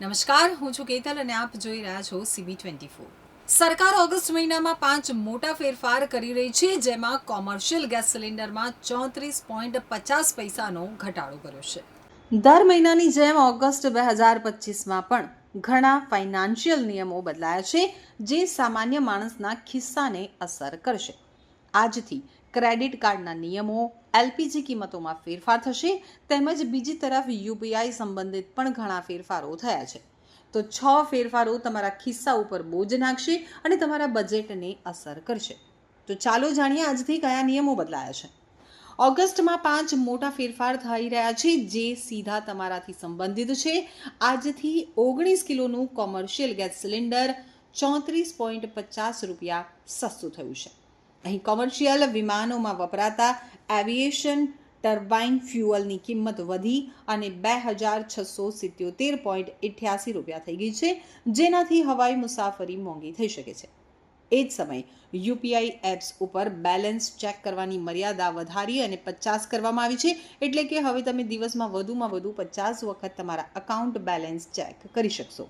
નમસ્કાર, હું છું કેતલ અને આપ જોઈ રહ્યા છો સીબી ટ્વેન્ટી ફોર સરકાર ઓગસ્ટ મહિનામાં પાંચ મોટા ફેરફાર કરી રહી છે, જેમાં કોમર્શિયલ ગેસ સિલિન્ડરમાં ચોત્રીસ પોઈન્ટ પચાસ પૈસાનો ઘટાડો કર્યો છે. દર મહિનાની જેમ ઓગસ્ટ બે હજાર પચીસમાં પણ ઘણા ફાઇનાન્શિયલ નિયમો બદલાયા છે, જે સામાન્ય માણસના ખિસ્સાને અસર કરશે. આજથી ક્રેડિટ કાર્ડના નિયમો એલપીજી કિંમતોમાં ફેરફાર થશે તેમજ બીજી તરફ યુપીઆઈ સંબંધિત પણ ઘણા ફેરફારો થયા છે. તો છ ફેરફારો તમારા ખિસ્સા ઉપર બોજ નાખશે અને તમારા બજેટને અસર કરશે. તો ચાલો જાણીએ આજથી કયા નિયમો બદલાયા છે. ઓગસ્ટમાં પાંચ મોટા ફેરફાર થઈ રહ્યા છે જે સીધા તમારાથી સંબંધિત છે. આજથી ઓગણીસ કિલોનું કોમર્શિયલ ગેસ સિલિન્ડર ચોત્રીસ પોઈન્ટ પચાસ રૂપિયા સસ્તું થયું છે. અહીં કોમર્શિયલ વિમાનોમાં વપરાતા એવિએશન ટર્બાઇન ફ્યુઅલની કિંમત વધી અને બે હજાર છસો સિત્યોતેર પોઈન્ટ અઠ્યાસી રૂપિયા થઈ ગઈ છે, જેનાથી હવાઈ મુસાફરી મોંઘી થઈ શકે છે. એ જ સમયે યુપીઆઈ એપ્સ ઉપર બેલેન્સ ચેક કરવાની મર્યાદા વધારી અને પચાસ કરવામાં આવી છે, એટલે કે હવે તમે દિવસમાં વધુમાં વધુ પચાસ વખત તમારા અકાઉન્ટ બેલેન્સ ચેક કરી શકશો.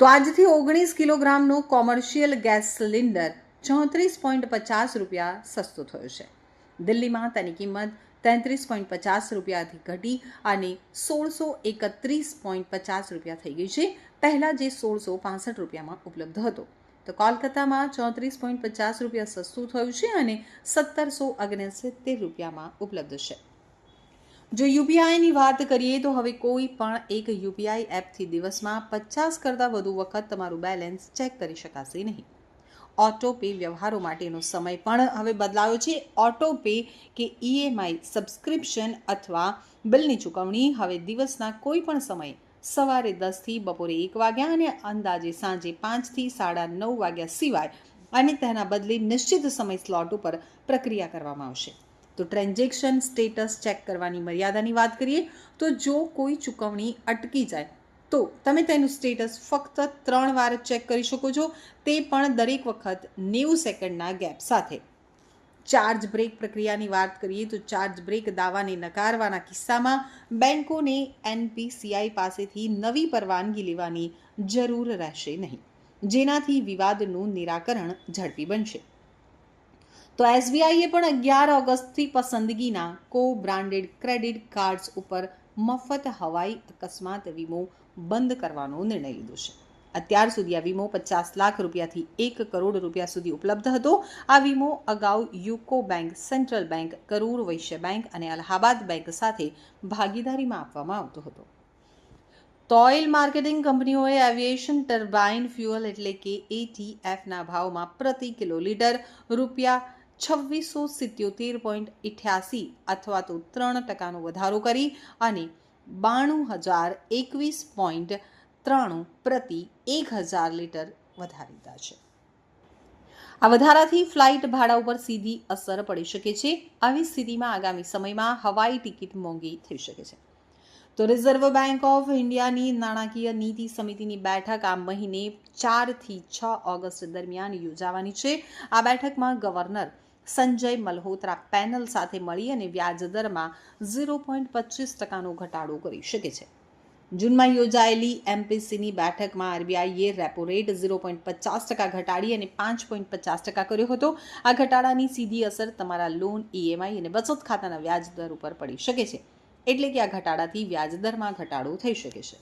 તો આજથી ઓગણીસ કિલોગ્રામનું કોમર્શિયલ ગેસ સિલિન્ડર ચોત્રીસ પોઈન્ટ પચાસ રૂપિયા સસ્તો થયો છે. દિલ્હીમાં તેની કિંમત તેત્રીસ પોઈન્ટ પચાસ રૂપિયાથી ઘટી અને સોળસો એકત્રીસ પોઈન્ટ પચાસ રૂપિયા થઈ ગઈ છે. પહેલાં જે સોળસો પાસઠ રૂપિયામાં ઉપલબ્ધ હતો. તો કોલકાતામાં ચોત્રીસ પોઈન્ટ પચાસ રૂપિયા સસ્તું થયું છે અને સત્તરસો ઓગણસિત્તેર રૂપિયામાં ઉપલબ્ધ છે. જો યુપીઆઈની વાત કરીએ તો હવે કોઈ પણ એક યુપીઆઈ એપથી દિવસમાં પચાસ કરતાં વધુ વખત તમારું બેલેન્સ ચેક કરી શકાશે નહીં. ઓટો પે વ્યવહારો માટેનો સમય પણ હવે બદલાયો છે. ઓટો પે કે ઈએમઆઈ સબસ્ક્રિપ્શન અથવા બિલની ચૂકવણી હવે દિવસના કોઈ પણ સમયે સવારે દસથી બપોરે એક વાગ્યા અને અંદાજે સાંજે પાંચથી સાડા નવ વાગ્યા સિવાય અને તેના બદલે નિશ્ચિત સમય સ્લોટ ઉપર પ્રક્રિયા કરવામાં આવશે. તો ટ્રાન્ઝેક્શન સ્ટેટસ ચેક કરવાની મર્યાદાની વાત કરીએ તો જો કોઈ ચૂકવણી અટકી જાય તો તમે તેનું સ્ટેટસ ફક્ત ત્રણ વાર ચેક કરી શકો છો. તે પણ દરેક વખત નેવું સેકન્ડના ગેપ સાથે. ચાર્જ બ્રેક પ્રક્રિયાની વાત કરીએ તો ચાર્જ બ્રેક દાવાને નકારવાના કિસ્સામાં બેન્કોને એનપીસીઆઈ પાસેથી નવી પરવાનગી લેવાની જરૂર રહેશે નહીં. જેનાથી વિવાદનું નિરાકરણ ઝડપી બનશે. તો એસબીઆઈએ પણ અગિયાર ઓગસ્ટથી પસંદગીના કો બ્રાન્ડેડ ક્રેડિટ કાર્ડ્સ ઉપર મફત હવાઈ અકસ્માત વીમો બંધ કરવાનો નિર્ણય લીધો છે. અત્યાર સુધી આ વીમો પચાસ લાખ રૂપિયાથી એક કરોડ રૂપિયા સુધી ઉપલબ્ધ હતો. આ વીમો અગાઉ UCO bank, central bank, Karur Vysya bank અને અલ્હાબાદ બેંક સાથે ભાગીદારીમાં આપવામાં આવતો હતો. તોઇલ માર્કેટિંગ કંપનીઓએ એવિએશન ટર્બાઇન ફ્યુઅલ એટલે કે એટીએફના ભાવમાં પ્રતિ કિલો લીટર રૂપિયા છવ્વીસો સિત્યોતેર પોઈન્ટ અઠ્યાસી અથવા તો ત્રણ ટકાનો વધારો કરી અને બાણું હજાર એકવીસ પોઈન્ટ ત્રાણું પ્રતિ એક હજાર લીટર વધારી દીધા છે. આ વધારાથી ફ્લાઇટ ભાડા ઉપર સીધી અસર પડી શકે છે. આવી સ્થિતિમાં આગામી સમયમાં હવાઈ ટિકિટ મોંઘી થઈ શકે છે. તો રિઝર્વ બેંક ઓફ ઇન્ડિયાની નાણાકીય નીતિ સમિતિની બેઠક આ મહિને ચારથી છ ઓગસ્ટ દરમિયાન યોજાવાની છે. આ બેઠકમાં ગવર્નર સંજય મલ્હોત્રા પેનલ સાથે મળી અને વ્યાજ દરમાં ઝીરો પોઈન્ટ પચીસ ટકાનો ઘટાડો કરી શકે છે. જૂનમાં યોજાયેલી એમપીસીની બેઠકમાં આરબીઆઈએ રેપો રેટ ઝીરો પોઈન્ટ પચાસ ટકા ઘટાડી અને પાંચ પોઈન્ટ પચાસ ટકા કર્યો હતો. આ ઘટાડાની સીધી અસર તમારા લોન ઈએમઆઈ અને બચત ખાતાના વ્યાજ દર ઉપર પડી શકે છે. એટલે કે આ ઘટાડાથી વ્યાજ દરમાં ઘટાડો થઈ શકે છે.